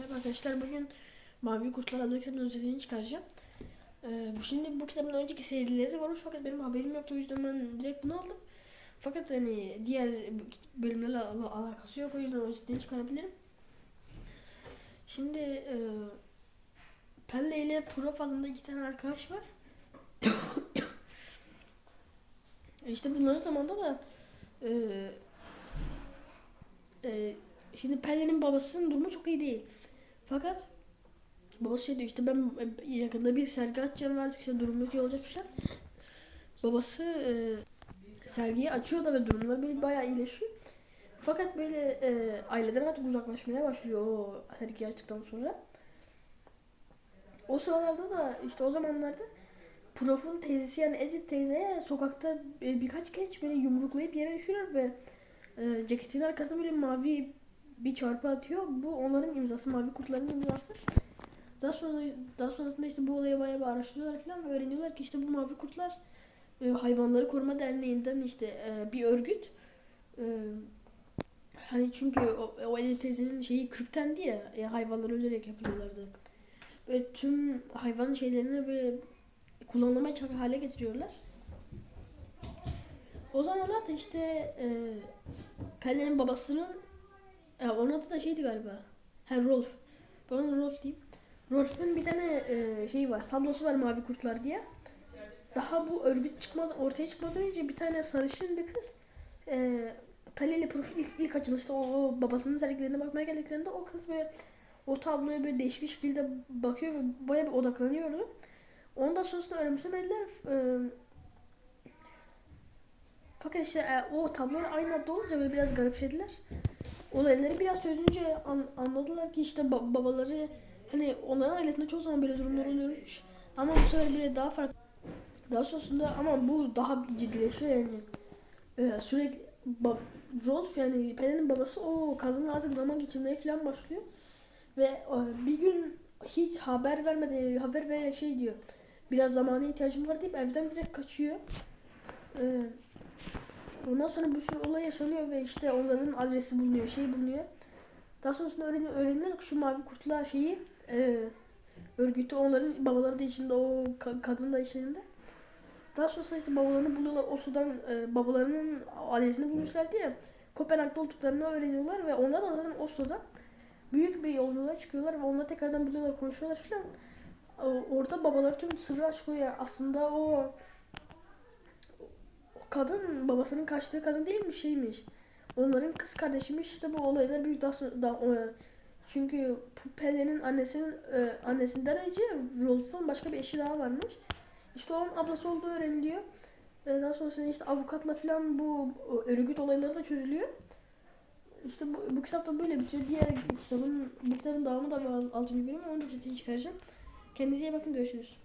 Merhaba arkadaşlar bugün Mavi Kurtlar adlı kitabın özetini çıkaracağım. Ee, şimdi bu kitabın önceki serileri varmış fakat benim haberim yoktu o yüzden ben direkt bunu aldım. Fakat hani diğer bölümlerle al- alakası yok o yüzden özetini çıkarabilirim. Şimdi e, Pelle ile Prof adında iki tane arkadaş var. E işte bunların zamanında da e, e, Şimdi Pelle'nin babasının durumu çok iyi değil. Fakat babası şey diyor işte ben yakında bir sergi açacağım artık işte durumumuz iyi olacak falan. Babası e, sergiyi açıyor da ve durumları böyle bayağı iyileşiyor. Fakat böyle e, aileden artık uzaklaşmaya başlıyor o sergiyi açtıktan sonra. O sıralarda da işte o zamanlarda Prof'un teyzesi yani Edith teyzeye sokakta e, birkaç genç böyle yumruklayıp yere düşürüyor ve e, ceketin arkasına böyle mavi bir çarpı atıyor. Bu onların imzası, mavi kurtların imzası. Daha sonra daha sonrasında işte bu olayı bayağı bir araştırıyorlar falan ve öğreniyorlar ki işte bu mavi kurtlar e, hayvanları koruma derneğinden işte e, bir örgüt. E, hani çünkü o, o Elif teyzenin şeyi kürktendi ya e, hayvanları öldürerek yapıyorlardı. Böyle tüm hayvan şeylerini böyle kullanılamayacak hale getiriyorlar. O zamanlar da işte e, Pelle'nin babasının ya onun adı da şeydi galiba. Ha Rolf. Ben onu Rolf diyeyim. Rolf'un bir tane e, şeyi var. Tablosu var Mavi Kurtlar diye. Daha bu örgüt çıkmadan ortaya çıkmadan önce bir tane sarışın bir kız e, Pele ile profil ilk, ilk açılışta o, o babasının sergilerine bakmaya geldiklerinde o kız böyle o tabloya böyle değişik bir şekilde bakıyor ve bayağı bir odaklanıyordu. Ondan sonrasında önemsemediler. E, fakat işte e, o tablolar aynı adda olunca böyle biraz garipsediler olayları biraz çözünce an- anladılar ki işte ba- babaları hani onların ailesinde çoğu zaman böyle durumlar oluyormuş. Ama bu sefer böyle daha farklı. Daha sonrasında ama bu daha ciddileşiyor yani. Ee, sürekli ba- Rolf yani Pelin'in babası o kadınla artık zaman geçirmeye falan başlıyor. Ve e, bir gün hiç haber vermeden haber vererek şey diyor. Biraz zamana ihtiyacım var deyip evden direkt kaçıyor. Ee, Ondan sonra bir sürü olay yaşanıyor ve işte onların adresi bulunuyor, şey bulunuyor. Daha sonrasında öğreniyor, öğreniyor ki şu mavi kurtlar şeyi e, örgütü onların babaları da içinde o ka- kadın da içinde. Daha sonrasında işte babalarını buluyorlar. O sudan e, babalarının adresini bulmuşlar diye Kopenhag'da olduklarını öğreniyorlar ve onlar da zaten Oslo'da büyük bir yolculuğa çıkıyorlar ve onunla tekrardan buluyorlar, konuşuyorlar falan. O- Orada babalar tüm sırrı açıklıyor. Aslında o kadın babasının kaçtığı kadın değil mi şeymiş. Onların kız kardeşiymiş işte bu olaylar büyük daha, daha e, çünkü Pelle'nin annesinin e, annesinden önce Rolf'un başka bir eşi daha varmış. İşte onun ablası olduğu öğreniliyor. E, daha sonrasında işte avukatla falan bu örgüt olayları da çözülüyor. İşte bu, bu kitap da böyle bitiyor. Diğer kitabın, bu kitabın devamı da bir 6. bölüm. Onu da çıkaracağım. Kendinize iyi bakın. Görüşürüz.